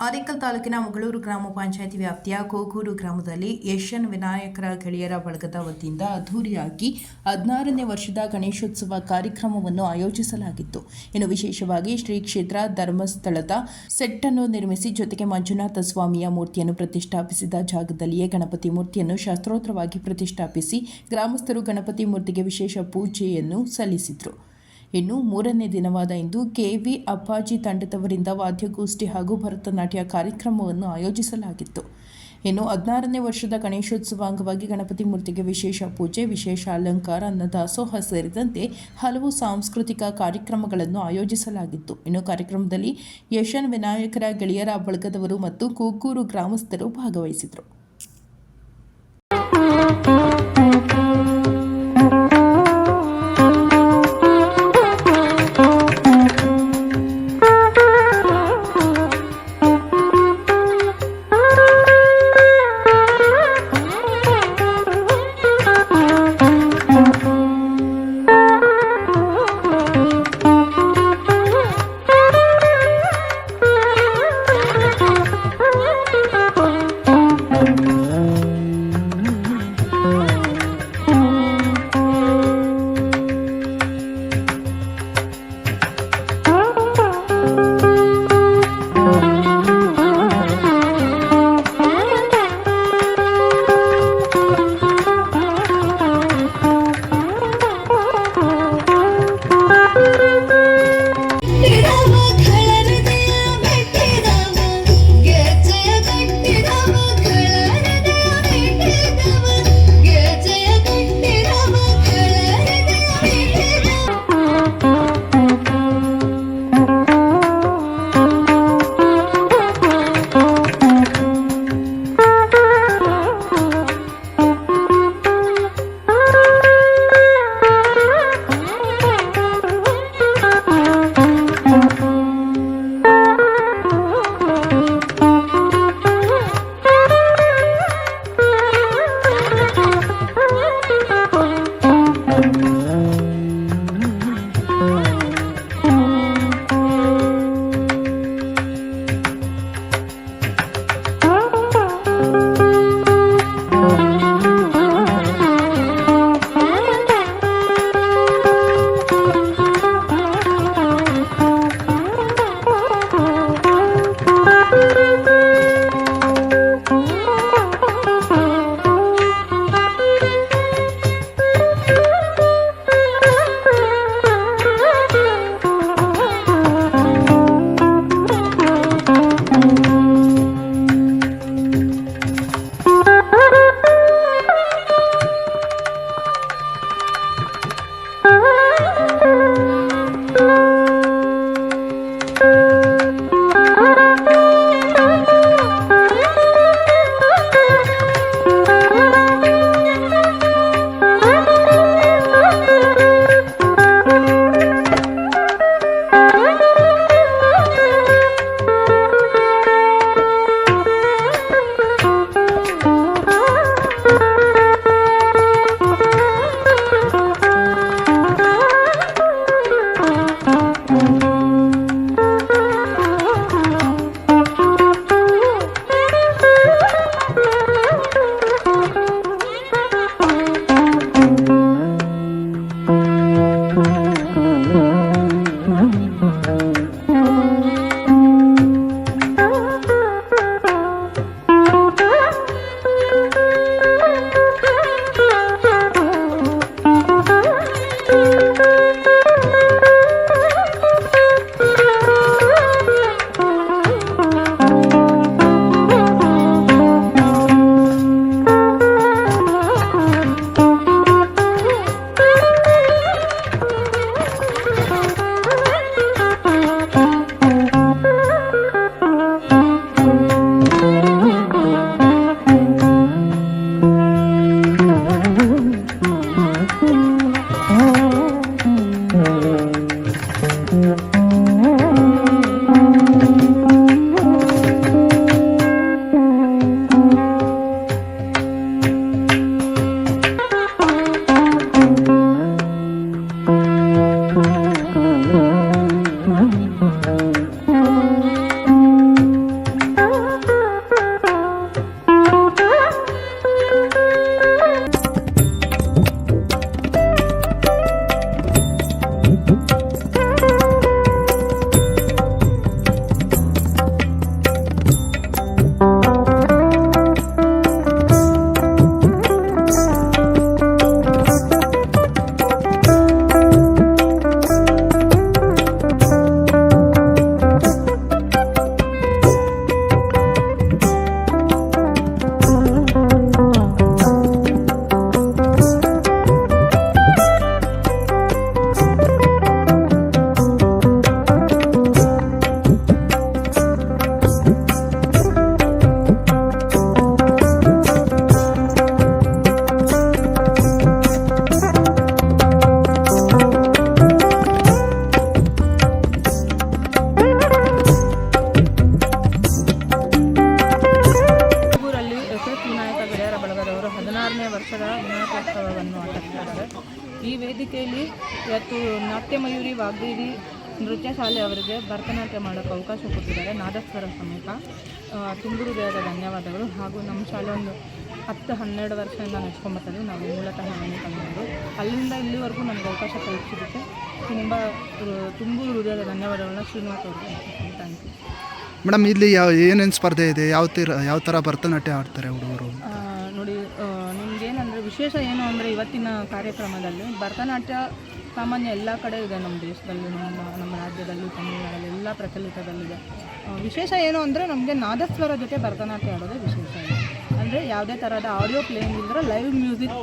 ಆರೇಕಲ್ ತಾಲೂಕಿನ ಮಗಳೂರು ಗ್ರಾಮ ಪಂಚಾಯಿತಿ ವ್ಯಾಪ್ತಿಯ ಕೋಗೂರು ಗ್ರಾಮದಲ್ಲಿ ಏಷ್ಯನ್ ವಿನಾಯಕರ ಗೆಳೆಯರ ಬಳಗದ ವತಿಯಿಂದ ಅದ್ದೂರಿಯಾಗಿ ಹದಿನಾರನೇ ವರ್ಷದ ಗಣೇಶೋತ್ಸವ ಕಾರ್ಯಕ್ರಮವನ್ನು ಆಯೋಜಿಸಲಾಗಿತ್ತು. ಇನ್ನು ವಿಶೇಷವಾಗಿ ಶ್ರೀ ಕ್ಷೇತ್ರ ಧರ್ಮಸ್ಥಳದ ಸೆಟ್ಟನ್ನು ನಿರ್ಮಿಸಿ ಜೊತೆಗೆ ಮಂಜುನಾಥ ಸ್ವಾಮಿಯ ಮೂರ್ತಿಯನ್ನು ಪ್ರತಿಷ್ಠಾಪಿಸಿದ ಜಾಗದಲ್ಲಿಯೇ ಗಣಪತಿ ಮೂರ್ತಿಯನ್ನು ಶಾಸ್ತ್ರೋತ್ರವಾಗಿ ಪ್ರತಿಷ್ಠಾಪಿಸಿ ಗ್ರಾಮಸ್ಥರು ಗಣಪತಿ ಮೂರ್ತಿಗೆ ವಿಶೇಷ ಪೂಜೆಯನ್ನು ಸಲ್ಲಿಸಿದರು. ಇನ್ನು ಮೂರನೇ ದಿನವಾದ ಇಂದು ಕೆವಿ ಅಪ್ಪಾಜಿ ತಂಡದವರಿಂದ ವಾದ್ಯಗೋಷ್ಠಿ ಹಾಗೂ ಭರತನಾಟ್ಯ ಕಾರ್ಯಕ್ರಮವನ್ನು ಆಯೋಜಿಸಲಾಗಿತ್ತು. ಇನ್ನು ಹದಿನಾರನೇ ವರ್ಷದ ಗಣೇಶೋತ್ಸವ ಅಂಗವಾಗಿ ಗಣಪತಿ ಮೂರ್ತಿಗೆ ವಿಶೇಷ ಪೂಜೆ, ವಿಶೇಷ ಅಲಂಕಾರ ಅನ್ನದಾಸೋಹ ಸೇರಿದಂತೆ ಹಲವು ಸಾಂಸ್ಕೃತಿಕ ಕಾರ್ಯಕ್ರಮಗಳನ್ನು ಆಯೋಜಿಸಲಾಗಿತ್ತು. ಇನ್ನು ಕಾರ್ಯಕ್ರಮದಲ್ಲಿ ಯಶನ್ ವಿನಾಯಕರ ಗೆಳೆಯರ ಬಳಗದವರು ಮತ್ತು ಕೂಗೂರು ಗ್ರಾಮಸ್ಥರು ಭಾಗವಹಿಸಿದರು. ಗಮನವನ್ನು ಆಕರ್ಷಿಸಿದ್ದಾರೆ ಈ ವೇದಿಕೆಯಲ್ಲಿ ಇವತ್ತು ನಾಟ್ಯ ಮಯೂರಿ ವಾಗ್ದೇವಿ ನೃತ್ಯ ಶಾಲೆ ಅವರಿಗೆ ಭರತನಾಟ್ಯ ಮಾಡೋಕೆ ಅವಕಾಶ ಕೊಟ್ಟಿದ್ದಾರೆ. ನಾದಸ್ವರ ಸಮೇತ ಆ, ತುಂಬು ಹೃದಯದ ಧನ್ಯವಾದಗಳು. ಹಾಗೂ ನಮ್ಮ ಶಾಲೆ ಒಂದು ಹತ್ತು ಹನ್ನೆರಡು ವರ್ಷದಿಂದ ನಡೆಸ್ಕೊಂಬರ್ತದೆ ನಾವು ಮೂಲತಃ ಕನ್ನಡರು ಅಲ್ಲಿಂದ ಇಲ್ಲಿವರೆಗೂ ನನಗೆ ಅವಕಾಶ ಕಲ್ಪಿಸಿದ್ದಕ್ಕೆ ತುಂಬ ತುಂಬು ಹೃದಯದ ಧನ್ಯವಾದಗಳನ್ನ ಶ್ರೀನಿವಾಸ್ ಅವ್ರಿಗೆ ಥ್ಯಾಂಕ್ ಯು ಮೇಡಮ್ ಇಲ್ಲಿ ಯಾವ ಏನೇನು ಸ್ಪರ್ಧೆ ಇದೆ? ಯಾವ ತೀರ ಯಾವ ಥರ ಭರತನಾಟ್ಯ ಆಡ್ತಾರೆ ಹುಡುಗರು ನೋಡಿ ವಿಶೇಷ ಏನು ಅಂದರೆ ಇವತ್ತಿನ ಕಾರ್ಯಕ್ರಮದಲ್ಲಿ ಭರತನಾಟ್ಯ ಸಾಮಾನ್ಯ ಎಲ್ಲ ಕಡೆ ಇದೆ ನಮ್ಮ ದೇಶದಲ್ಲಿ, ನಮ್ಮ ನಮ್ಮ ರಾಜ್ಯದಲ್ಲಿ, ತಮಿಳುನಾಡಲ್ಲಿ ಎಲ್ಲ ಪ್ರಚಲಿತದಲ್ಲಿದೆ. ವಿಶೇಷ ಏನು ಅಂದರೆ ನಮಗೆ ನಾದಸ್ವರ ಜೊತೆ ಭರತನಾಟ್ಯ ಆಡೋದೇ ವಿಶೇಷ. ಇದೆ ಅಂದರೆ ಯಾವುದೇ ಥರದ ಆಡಿಯೋ ಪ್ಲೇಯಿಂಗ್ ಇಲ್ಲದ್ರೆ ಲೈವ್ ಮ್ಯೂಸಿಕ್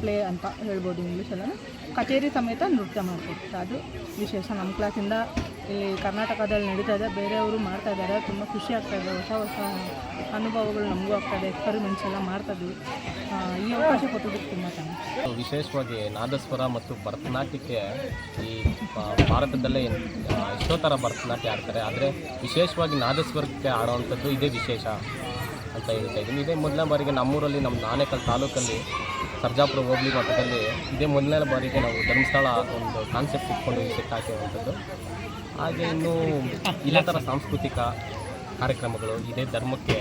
ಪ್ಲೇ ಅಂತ ಹೇಳ್ಬೋದು ಇಂಗ್ಲೀಷಲ್ಲ ಕಚೇರಿ ಸಮೇತ ನೃತ್ಯ ಮಾಡ್ಕೊಡ್ತಾರೆ ಅದು ವಿಶೇಷ. ನಮ್ಮ ಕ್ಲಾಸಿಂದ ಇಲ್ಲಿ ಕರ್ನಾಟಕದಲ್ಲಿ ನಡೀತಾ ಇದೆ. ಬೇರೆಯವರು ಮಾಡ್ತಾ ಇದ್ದಾರೆ. ತುಂಬ ಖುಷಿ ಆಗ್ತಾ ಇದೆ. ಹೊಸ ಹೊಸ ಅನುಭವಗಳು ನಮಗೂ ಆಗ್ತಾ ಇದೆ. ಎಕ್ಸ್ಪರಿಮೆಂಟ್ಸ್ ಎಲ್ಲ ಮಾಡ್ತಾ ಇದ್ವಿ. ಈ ಅವಕಾಶ ಕೊಟ್ಟಿದ್ದಕ್ಕೆ ತುಂಬ ಚೆನ್ನಾಗಿ ವಿಶೇಷವಾಗಿ ನಾದಸ್ವರ ಮತ್ತು ಭರತನಾಟ್ಯಕ್ಕೆ ಈ ಭಾರತದಲ್ಲೇ ಎಷ್ಟೋ ಥರ ಭರತನಾಟ್ಯ ಆಡ್ತಾರೆ. ಆದರೆ ವಿಶೇಷವಾಗಿ ನಾದಸ್ವರಕ್ಕೆ ಆಡೋವಂಥದ್ದು ಇದೇ ವಿಶೇಷ. ಅಂತ ಹೇಳ್ತಾ ಇದ್ದೀನಿ. ಇದೇ ಮೊದಲನೇ ಬಾರಿಗೆ ನಮ್ಮೂರಲ್ಲಿ ನಮ್ಮ ನಾನೇಕಲ್ ತಾಲೂಕಲ್ಲಿ ಸರ್ಜಾಪುರ ಹೋಬಳಿ ಮಟ್ಟದಲ್ಲಿ ಇದೇ ಮೊದಲನೇ ಬಾರಿಗೆ ನಾವು ಧರ್ಮಸ್ಥಳ ಒಂದು ಕಾನ್ಸೆಪ್ಟ್ ಇಟ್ಕೊಂಡು ಸೆಟ್ ಹಾಕಿರುವಂಥದ್ದು. ಹಾಗೆ ಇನ್ನೂ ಇಲ್ಲ ಥರ ಸಾಂಸ್ಕೃತಿಕ ಕಾರ್ಯಕ್ರಮಗಳು ಇದೇ ಧರ್ಮಕ್ಕೆ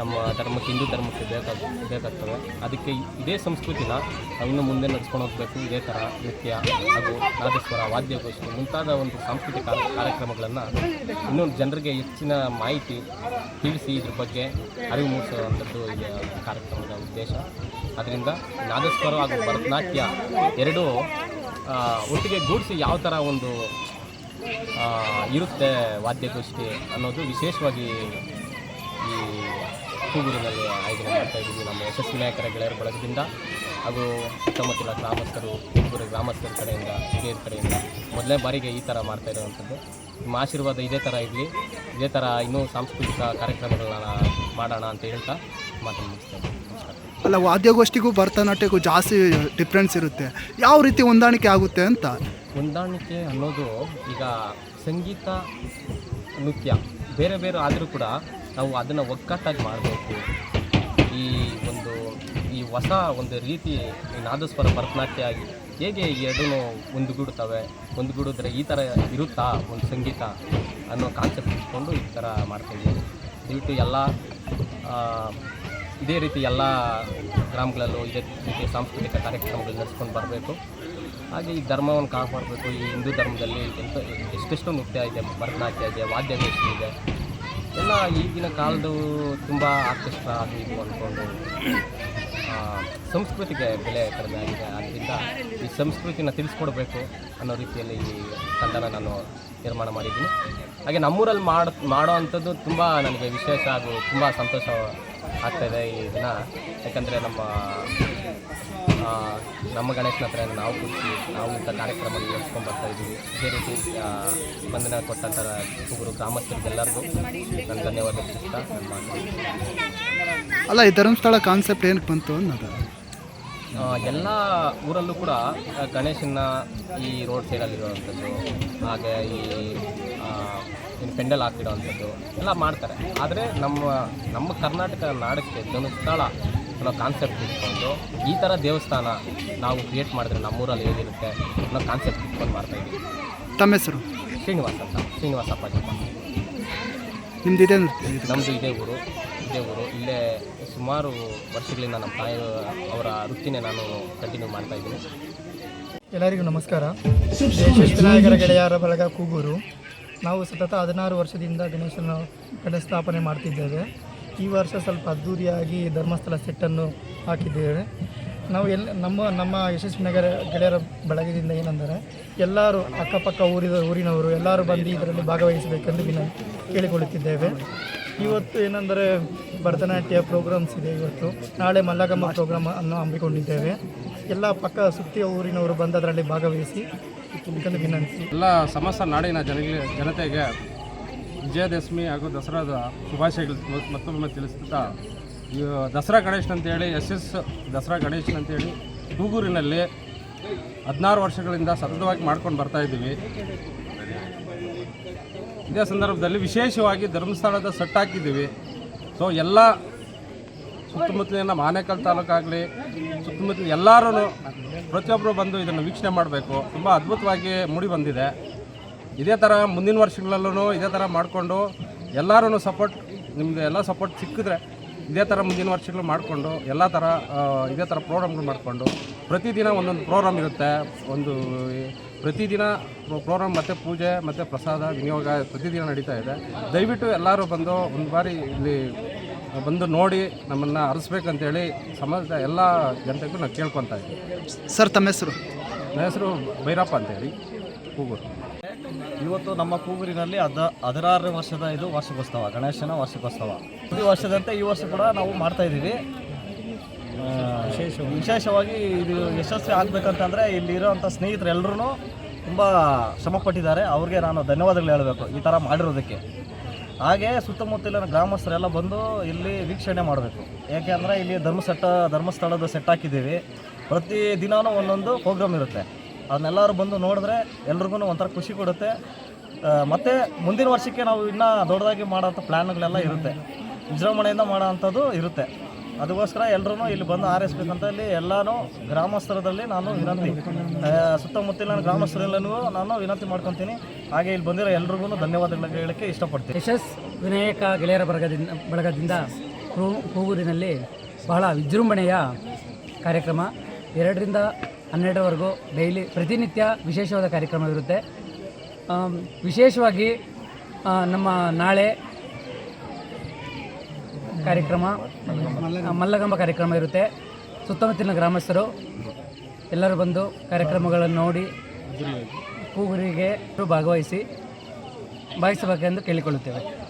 ನಮ್ಮ ಧರ್ಮಕ್ಕೆ, ಹಿಂದೂ ಧರ್ಮಕ್ಕೆ ಬೇಕಾಗ, ಬೇಕಾಗ್ತವೆ. ಅದಕ್ಕೆ ಇದೇ ಸಂಸ್ಕೃತಿನ ನಾವು ಇನ್ನು ಮುಂದೆ ನಡೆಸ್ಕೊಂಡು ಹೋಗಬೇಕು. ಇದೇ ಥರ ನೃತ್ಯ ಹಾಗೂ ನಾದಸ್ವರ ವಾದ್ಯಗೋಷ್ಠಿ ಮುಂತಾದ ಒಂದು ಸಾಂಸ್ಕೃತಿಕ ಕಾರ್ಯಕ್ರಮಗಳನ್ನು ಇನ್ನೂ ಜನರಿಗೆ ಹೆಚ್ಚಿನ ಮಾಹಿತಿ ತಿಳಿಸಿ ಇದ್ರ ಬಗ್ಗೆ ಅರಿವು ಮೂಡಿಸುವಂಥದ್ದು ಈ ಕಾರ್ಯಕ್ರಮದ ಉದ್ದೇಶ. ಅದರಿಂದ ನಾದಸ್ವರ ಹಾಗೂ ಭರತನಾಟ್ಯ ಎರಡೂ ಒಟ್ಟಿಗೆ ಗೂಡಿಸಿ ಯಾವ ಥರ ಒಂದು ಇರುತ್ತೆ ವಾದ್ಯಗೋಷ್ಠಿ ಅನ್ನೋದು ವಿಶೇಷವಾಗಿ ಕೂಗೂರಿನಲ್ಲಿ ಆಯೋಜನೆ ಮಾಡ್ತಾ ಇದ್ದೀವಿ. ನಮ್ಮ ಯಶಸ್ವಿ ನಾಯಕರ ಗೆಳೆಯರ ಬಳಗದಿಂದ ಹಾಗೂ ಸುತ್ತಮುತ್ತಲ ಗ್ರಾಮಸ್ಥರು ಕೂಗೂರು ಗ್ರಾಮಸ್ಥರ ಕಡೆಯಿಂದ ಹಿರಿಯರ ಕಡೆಯಿಂದ ಮೊದಲನೇ ಬಾರಿಗೆ ಈ ಥರ ಮಾಡ್ತಾ ಇರುವಂಥದ್ದು. ನಿಮ್ಮ ಆಶೀರ್ವಾದ ಇದೇ ಥರ ಇರಲಿ. ಇದೇ ಥರ ಇನ್ನೂ ಸಾಂಸ್ಕೃತಿಕ ಕಾರ್ಯಕ್ರಮಗಳನ್ನ ಮಾಡೋಣ ಅಂತ ಹೇಳ್ತಾ ಮಾತನ್ನು ಮುಗಿಸ್ತೇನೆ ಅಲ್ಲ ವಾದ್ಯಗೋಷ್ಠಿಗೂ ಭರತನಾಟ್ಯಕ್ಕೂ ಜಾಸ್ತಿ ಡಿಫ್ರೆನ್ಸ್ ಇರುತ್ತೆ. ಯಾವ ರೀತಿ ಹೊಂದಾಣಿಕೆ ಆಗುತ್ತೆ ಅಂತ? ಹೊಂದಾಣಿಕೆ ಅನ್ನೋದು ಈಗ ಸಂಗೀತ ನೃತ್ಯ ಬೇರೆ ಬೇರೆ ಆದರೂ ಕೂಡ ನಾವು ಅದನ್ನು ಒಗ್ಗಟ್ಟಾಗಿ ಮಾಡಬೇಕು. ಈ ಒಂದು, ಈ ಹೊಸ ಒಂದು ರೀತಿ ಈ ನಾದಸ್ವರ ಭರತನಾಟ್ಯ ಆಗಿ ಹೇಗೆ ಎರಡೂ ಒಂದುಗೂಡುತ್ತವೆ ಒಂದುಗೂಡಿದ್ರೆ ಈ ಥರ ಇರುತ್ತಾ ಒಂದು ಸಂಗೀತ ಅನ್ನೋ ಕಾನ್ಸೆಪ್ಟ್ ಇಟ್ಕೊಂಡು ಈ ಥರ ಮಾಡ್ತಾಯಿದ್ದೀವಿ ದಯವಿಟ್ಟು ಎಲ್ಲ ಇದೇ ರೀತಿ ಎಲ್ಲ ಗ್ರಾಮಗಳಲ್ಲೂ ಇದೇ ರೀತಿ ಸಾಂಸ್ಕೃತಿಕ ಕಾರ್ಯಕ್ರಮಗಳು ನಡೆಸ್ಕೊಂಡು ಬರಬೇಕು. ಹಾಗೆ ಈ ಧರ್ಮವನ್ನು ಕಾಪಾಡಬೇಕು. ಈ ಹಿಂದೂ ಧರ್ಮದಲ್ಲಿ ಎಂತ, ಎಷ್ಟೆಷ್ಟು ನೃತ್ಯ ಇದೆ, ಭರತನಾಟ್ಯ ಇದೆ, ವಾದ್ಯ ಇದೆ. ಎಲ್ಲ ಈಗಿನ ಕಾಲದ ತುಂಬ ಆರ್ಕೆಸ್ಟ್ರಾ ಅದು ಇದು ಅಂದ್ಕೊಂಡು ಸಂಸ್ಕೃತಿಗೆ ಬೆಲೆ ಕಡಿಮೆ ಆಗಿದೆ. ಆದ್ದರಿಂದ ಈ ಸಂಸ್ಕೃತಿನ ತಿಳಿಸ್ಕೊಡ್ಬೇಕು ಅನ್ನೋ ರೀತಿಯಲ್ಲಿ ಈ ತಂಡನ ನಾನು ನಿರ್ಮಾಣ ಮಾಡಿದ್ದೀನಿ. ಹಾಗೆ ನಮ್ಮೂರಲ್ಲಿ ಮಾಡ, ಮಾಡೋ ಅಂಥದ್ದು ತುಂಬ ನನಗೆ ವಿಶೇಷ ಹಾಗೂ ತುಂಬ ಸಂತೋಷ ಆಗ್ತಾಯಿದೆ ಈ ದಿನ. ಯಾಕಂದರೆ ನಮ್ಮ ನಮ್ಮ ಗಣೇಶನ ಹತ್ರ ನಾವು ಕೂತಿ ನಾವು ಇಂಥ ಕಾರ್ಯಕ್ರಮ ನಡೆಸ್ಕೊಂಡು ಬರ್ತಾ ಇದ್ದೀವಿ. ಅದೇ ರೀತಿ ಬಂದನ ಸ್ಪಂದನೆ ಕೊಟ್ಟಂಥ ಹುಡುಗರು ಗ್ರಾಮಸ್ಥರಿಗೆಲ್ಲರಿಗೂ ನನ್ನ ಧನ್ಯವಾದ ಅಲ್ಲ ಈ ಧರ್ಮಸ್ಥಳ ಕಾನ್ಸೆಪ್ಟ್ ಏನಕ್ಕೆ ಬಂತು ಅನ್ನೋದು? ಎಲ್ಲ ಊರಲ್ಲೂ ಕೂಡ ಗಣೇಶನ ಈ ರೋಡ್ ಸೈಡಲ್ಲಿರುವಂಥದ್ದು ಹಾಗೆ ಈ ಪೆಂಡಲ್ ಹಾಕಿಡೋ ಹಾಕಿಡುವಂಥದ್ದು ಎಲ್ಲ ಮಾಡ್ತಾರೆ. ಆದರೆ ನಮ್ಮ ನಮ್ಮ ಕರ್ನಾಟಕ ನಾಡಕ್ಕೆ ಧರ್ಮಸ್ಥಳ ಅನ್ನೋ ಕಾನ್ಸೆಪ್ಟ್ ಇಟ್ಕೊಂಡು ಈ ಥರ ದೇವಸ್ಥಾನ ನಾವು ಕ್ರಿಯೇಟ್ ಮಾಡಿದ್ರೆ ನಮ್ಮೂರಲ್ಲಿ ಏನಿರುತ್ತೆ ಅನ್ನೋ ಕಾನ್ಸೆಪ್ಟ್ ಇಟ್ಕೊಂಡು ಮಾಡ್ತಾ ಇದ್ದೀವಿ. ತಮ್ಮ ಹೆಸರು? ಶ್ರೀನಿವಾಸ ಅಂತ. ಶ್ರೀನಿವಾಸ ಪಾಟೀಲ್ ನಿಮ್ದು ಇದೆ ನಮ್ಮದು ಇದೇ ಊರು ಇದೇ ಊರು. ಇಲ್ಲೇ ಸುಮಾರು ವರ್ಷಗಳಿಂದ ನಮ್ಮ ತಾಯಿ ಅವರ ವೃತ್ತಿನೇ ನಾನು ಕಂಟಿನ್ಯೂ ಮಾಡ್ತಾ ಇದ್ದೀನಿ. ಎಲ್ಲರಿಗೂ ನಮಸ್ಕಾರ. ವಿನಾಯಕರ ನಾಯಕರ ಗೆಳೆಯರ ಬಳಗ ಕೂಗೂರು. ನಾವು ಸತತ ಹದಿನಾರು ವರ್ಷದಿಂದ ಗಣೇಶನ ಕಡೆ ಸ್ಥಾಪನೆ ಮಾಡ್ತಿದ್ದೇವೆ. ಈ ವರ್ಷ ಸ್ವಲ್ಪ ಅದ್ಧೂರಿಯಾಗಿ ಧರ್ಮಸ್ಥಳ ಸೆಟ್ಟನ್ನು ಹಾಕಿದ್ದೇವೆ. ನಾವು ಎಲ್ಲ ನಮ್ಮ ನಮ್ಮ ಯಶಸ್ವಿ ನಗರ ಗೆಳೆಯರ ಬಳಗದಿಂದ ಏನಂದರೆ, ಎಲ್ಲರೂ ಅಕ್ಕಪಕ್ಕ ಊರಿದ ಊರಿನವರು ಎಲ್ಲರೂ ಬಂದು ಇದರಲ್ಲಿ ಭಾಗವಹಿಸಬೇಕೆಂದು ವಿನ ಕೇಳಿಕೊಳ್ಳುತ್ತಿದ್ದೇವೆ. ಇವತ್ತು ಏನಂದರೆ ಭರತನಾಟ್ಯ ಪ್ರೋಗ್ರಾಮ್ಸ್ ಇದೆ ಇವತ್ತು. ನಾಳೆ ಮಲ್ಲಗಮ್ಮ ಪ್ರೋಗ್ರಾಮ್ ಅನ್ನು ಹಮ್ಮಿಕೊಂಡಿದ್ದೇವೆ. ಎಲ್ಲ ಪಕ್ಕ ಸುತ್ತಿಯ ಊರಿನವರು ಬಂದು ಅದರಲ್ಲಿ ಭಾಗವಹಿಸಿ ವಿನಂತಿ. ಎಲ್ಲ ಸಮಸ್ತ ನಾಡಿನ ಜನಗಳಿಗೆ, ಜನತೆಗೆ ವಿಜಯದಶಮಿ ಹಾಗೂ ದಸರಾದ ಶುಭಾಶಯಗಳು ಮತ್ತೊಮ್ಮೆ ತಿಳಿಸುತ್ತಾ, ಈ ದಸರಾ ಗಣೇಶನ್ ಅಂತೇಳಿ ಎಸ್ ಎಸ್ ದಸರಾ ಗಣೇಶನ್ ಅಂತೇಳಿ ತೂಗೂರಿನಲ್ಲಿ ಹದಿನಾರು ವರ್ಷಗಳಿಂದ ಸತತವಾಗಿ ಮಾಡ್ಕೊಂಡು ಬರ್ತಾ ಇದ್ದೀವಿ. ಇದೇ ಸಂದರ್ಭದಲ್ಲಿ ವಿಶೇಷವಾಗಿ ಧರ್ಮಸ್ಥಳದ ಸೆಟ್ ಹಾಕಿದ್ದೀವಿ. ಸೊ ಎಲ್ಲ ಸುತ್ತಮುತ್ತಲಿನ ಮಾನೇಕಲ್ ತಾಲೂಕಾಗಲಿ ಸುತ್ತಮುತ್ತಲ ಎಲ್ಲರೂ ಪ್ರತಿಯೊಬ್ಬರು ಬಂದು ಇದನ್ನು ವೀಕ್ಷಣೆ ಮಾಡಬೇಕು. ತುಂಬ ಅದ್ಭುತವಾಗಿ ಮೂಡಿ ಬಂದಿದೆ. ಇದೇ ಥರ ಮುಂದಿನ ವರ್ಷಗಳಲ್ಲೂ ಇದೇ ಥರ ಮಾಡಿಕೊಂಡು ಎಲ್ಲರೂ ಸಪೋರ್ಟ್ ನಿಮ್ಮದು ಎಲ್ಲ ಸಪೋರ್ಟ್ ಸಿಕ್ಕಿದ್ರೆ ಇದೇ ಥರ ಮುಂದಿನ ವರ್ಷಗಳು ಮಾಡಿಕೊಂಡು ಎಲ್ಲ ಥರ ಇದೇ ಥರ ಪ್ರೋಗ್ರಾಮ್ಗಳು ಮಾಡಿಕೊಂಡು ಪ್ರತಿದಿನ ಒಂದೊಂದು ಪ್ರೋಗ್ರಾಮ್ ಇರುತ್ತೆ. ಒಂದು ಪ್ರತಿದಿನ ಪ್ರೋಗ್ರಾಮ್ ಮತ್ತು ಪೂಜೆ ಮತ್ತು ಪ್ರಸಾದ ವಿನಿಯೋಗ ಪ್ರತಿದಿನ ನಡೀತಾ ಇದೆ. ದಯವಿಟ್ಟು ಎಲ್ಲರೂ ಬಂದು ಒಂದು ಬಾರಿ ಇಲ್ಲಿ ಬಂದು ನೋಡಿ ನಮ್ಮನ್ನು ಅರಸ್ಬೇಕಂತೇಳಿ ಸಮಾಜದ ಎಲ್ಲ ಜನತೆಗೂ ನಾನು ಕೇಳ್ಕೊತಾ ಇದ್ದೀನಿ. ಸರ್ ತಮ್ಮ ಹೆಸರು? ನನ್ನ ಹೆಸರು ಭೈರಪ್ಪ ಅಂತೇಳಿ. ಕೂಗೂರು. ಇವತ್ತು ನಮ್ಮ ಕೂಗೂರಿನಲ್ಲಿ ಅದ ಹದಿನಾರನೇ ವರ್ಷದ ಇದು ವಾರ್ಷಿಕೋತ್ಸವ, ಗಣೇಶನ ವಾರ್ಷಿಕೋತ್ಸವ. ಪ್ರತಿ ವರ್ಷದಂತೆ ಈ ವರ್ಷ ಕೂಡ ನಾವು ಮಾಡ್ತಾ ಇದ್ದೀವಿ. ವಿಶೇಷ ವಿಶೇಷವಾಗಿ ಇದು ಯಶಸ್ವಿ ಆಗಬೇಕಂತಂದರೆ ಇಲ್ಲಿರೋಂಥ ಸ್ನೇಹಿತರೆಲ್ಲರೂ ತುಂಬ ಶ್ರಮಪಟ್ಟಿದ್ದಾರೆ. ಅವ್ರಿಗೆ ನಾನು ಧನ್ಯವಾದಗಳು ಹೇಳಬೇಕು ಈ ಥರ ಮಾಡಿರೋದಕ್ಕೆ. ಹಾಗೆ ಸುತ್ತಮುತ್ತಲಿನ ಗ್ರಾಮಸ್ಥರೆಲ್ಲ ಬಂದು ಇಲ್ಲಿ ವೀಕ್ಷಣೆ ಮಾಡಬೇಕು. ಯಾಕೆಂದರೆ ಇಲ್ಲಿ ಧರ್ಮಸಟ್ಟ, ಧರ್ಮಸ್ಥಳದ ಸೆಟ್ ಹಾಕಿದ್ದೀವಿ. ಪ್ರತಿ ದಿನವೂ ಒಂದೊಂದು ಪ್ರೋಗ್ರಾಮ್ ಇರುತ್ತೆ. ಅದನ್ನೆಲ್ಲರೂ ಬಂದು ನೋಡಿದ್ರೆ ಎಲ್ರಿಗೂ ಒಂಥರ ಖುಷಿ ಕೊಡುತ್ತೆ. ಮತ್ತು ಮುಂದಿನ ವರ್ಷಕ್ಕೆ ನಾವು ಇನ್ನೂ ದೊಡ್ಡದಾಗಿ ಮಾಡೋಂಥ ಪ್ಲ್ಯಾನ್ಗಳೆಲ್ಲ ಇರುತ್ತೆ. ವಿಜೃಂಭಣೆಯಿಂದ ಮಾಡೋವಂಥದ್ದು ಇರುತ್ತೆ. ಅದಕ್ಕೋಸ್ಕರ ಎಲ್ಲರೂ ಇಲ್ಲಿ ಬಂದು ಆರೈಸ್ಬೇಕಂತ ಇಲ್ಲಿ ಎಲ್ಲನೂ ಗ್ರಾಮಸ್ಥರದಲ್ಲಿ ನಾನು ವಿನಂತಿ. ಸುತ್ತಮುತ್ತಲಿನ ಗ್ರಾಮಸ್ಥರೆಲ್ಲನೂ ನಾನು ವಿನಂತಿ ಮಾಡ್ಕೊತೀನಿ. ಹಾಗೆ ಇಲ್ಲಿ ಬಂದಿರೋ ಎಲ್ರಿಗೂ ಧನ್ಯವಾದಗಳು ಹೇಳಕ್ಕೆ ಇಷ್ಟಪಡ್ತೀನಿ. ಯಶಸ್ ವಿನಾಯಕ ಗೆಳೆಯರ ಬಳಗದಿಂದ ಬಳಗದಿಂದ ಕೂಗೂರಿನಲ್ಲಿ ಬಹಳ ವಿಜೃಂಭಣೆಯ ಕಾರ್ಯಕ್ರಮ. ಎರಡರಿಂದ ಹನ್ನೆರಡರವರೆಗೂ ಡೈಲಿ ಪ್ರತಿನಿತ್ಯ ವಿಶೇಷವಾದ ಕಾರ್ಯಕ್ರಮವಿರುತ್ತೆ ವಿಶೇಷವಾಗಿ ನಮ್ಮ ನಾಳೆ ಕಾರ್ಯಕ್ರಮ ಮಲ್ಲಗಂಬ ಕಾರ್ಯಕ್ರಮ ಇರುತ್ತೆ. ಸುತ್ತಮುತ್ತಲಿನ ಗ್ರಾಮಸ್ಥರು ಎಲ್ಲರೂ ಬಂದು ಕಾರ್ಯಕ್ರಮಗಳನ್ನು ನೋಡಿ, ಕೂಗುರಿಗೆ ಭಾಗವಹಿಸಿ, ಭಾಗಿಸಬೇಕೆಂದು ಕೇಳಿಕೊಳ್ಳುತ್ತೇವೆ.